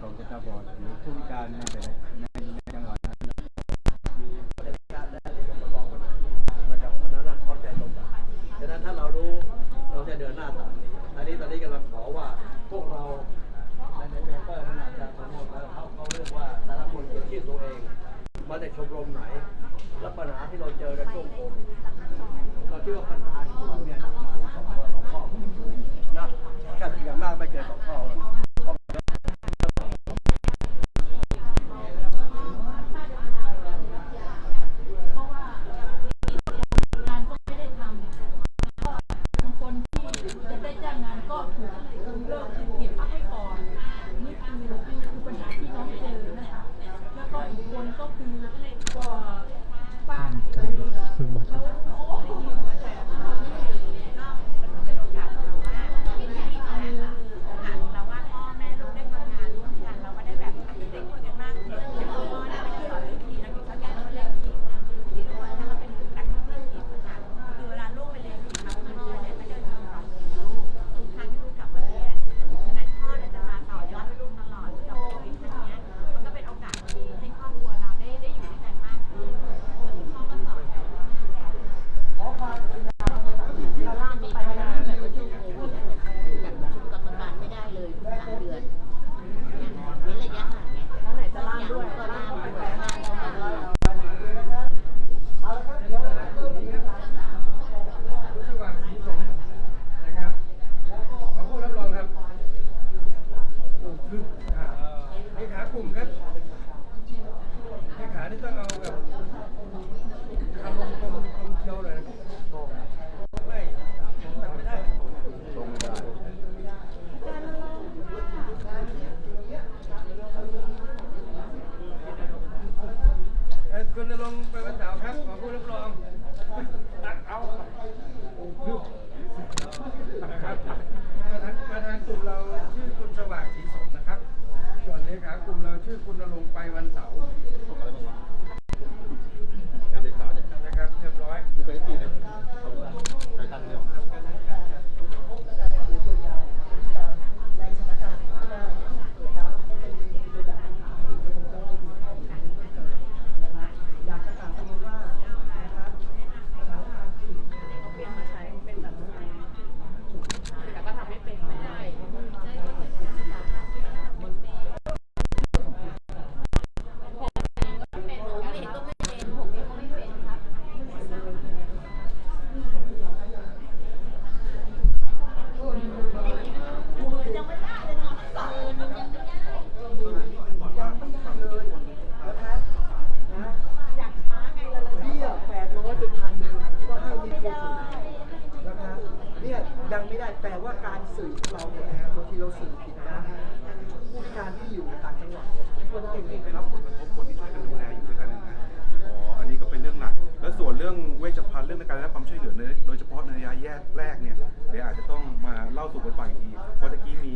ตาบอดหรือผู้พิการในแต่ละในในจังหวัดนั้นมีประเด็นการและที่ผมบอกกันนะครับเพรานเข้าใจตรงกันฉะนั้นถ้าเรารู้เราจะเดินหน้าตามนี้อันนี้ตอนนี้กำลังขอว่าพวกเราในในเปเปอร์นั้นอาจจะสมมติว่าเขาเขาเรียกว่าแต่ละคนเขียนชื่อตัวเอง มาจากชมรมไหน และปัญหาที่เราเจอในช่วงโควิดเราคิดว่าปัญหาของเราเนี่ยหนักมาสองข้อสองข้อนะแค่อย่างมากไม่เกินสองข้อหรอก เพราะว่างานก็ไม่ได้ทำก็บางคนที่จะได้จ้างงานก็ถูกเลิกผิดพักไว้ก่อน นี่คือคือคือปัญหาที่น้องเจอนะคะ แล้วก็อีกคนก็คือก็ป้าเขาเราว่าพ่อแม่ลูกได้ทำงานร่วมกัน เราก็ได้แบบได้คุยกันมากขึ้นพ่อเนี่ยไม่ได้สอนวิธีแล้วมีเขาแก้เรื่องทีทีนี้ว่าถ้าเราเป็นแอคทีฟทีมนะคะคือเวลาลูกไปเรียนทีครับพ่อเนี่ยก็จะมีสอนลูกทุกครั้งที่ลูกกลับมาเรียนฉะนั้นพ่อเนี่ยจะมาต่อยอดให้ลูกตลอดกับโควิดครั้งเนี้ยมันก็เป็นโอกาสดีให้ครอบครัวเราได้ได้อยู่ด้วยกันมากขึ้นแล้วคุณพ่อก็สอนเรา เราล่างมีปัญหาแบบว่าช่วงโควิดอะจัดประชุมกรรมการไม่ได้เลยสามเดือนเนี่ยเว้นระยะห่างไงแล้วไหนจะล่างด้วยก็ล่างด้วยล่างเรามาด้วย รู้สว่างสีสมนะครับขอผู้รับรองครับโอ้คืออ่าเลขากลุ่มครับเลขานี่ต้องเอาแบบคำลงกลมกลมเชียวเลยนะครับไม่ผมจำไม่ได้ ตรงได้ เอ่อ คุณนรงค์ไปวันเสาร์ครับ ขอผู้รับรองตักเอาคือนะครับประธานประธานกลุ่มเราชื่อคุณสว่างศรีสมนะครับ ส่วนเลขากลุ่มเราชื่อคุณนรงค์ไปวันเสาร์นะครับเรียบร้อย ไม่เคยตีเลยใครทันเนี่ย อยากจะถามสมมติว่านะครับสถานการณ์ที่ เปลี่ยนมาใช้เป็นแบบแต่ก็ทำไม่เป็นไม่ได้ได้ก็เหมือนกันนะคะมันเป็นผมเองก็ไม่เป็นผมเองก็ไม่เป็นครับ นะครับนะอยากช้าไงละเบี้ยแปดร้อยเป็นพันหนึ่งก็ให้มีคนอื่นนะครับเนี่ยยังไม่ได้ แปลว่าการสื่อเราเนี่ยบางทีเราสื่อผิดนะผู้พิการที่อยู่ต่างจังหวัดคนเก็ได้เห็นได้รับผลกระทบคนที่ช่วยกันดูแลอยู่ด้วยกันนะ อ๋อ อันนี้ก็เป็นเรื่องหลัก แล้วส่วนเรื่องเวชภัณฑ์เรื่องการได้รับความช่วยเหลือโดยเฉพาะในระยะแยกแรกเนี่ย เดี๋ยวอาจจะต้องมาเล่าสู่กันฟังอีกทีเพราะตะกี้มี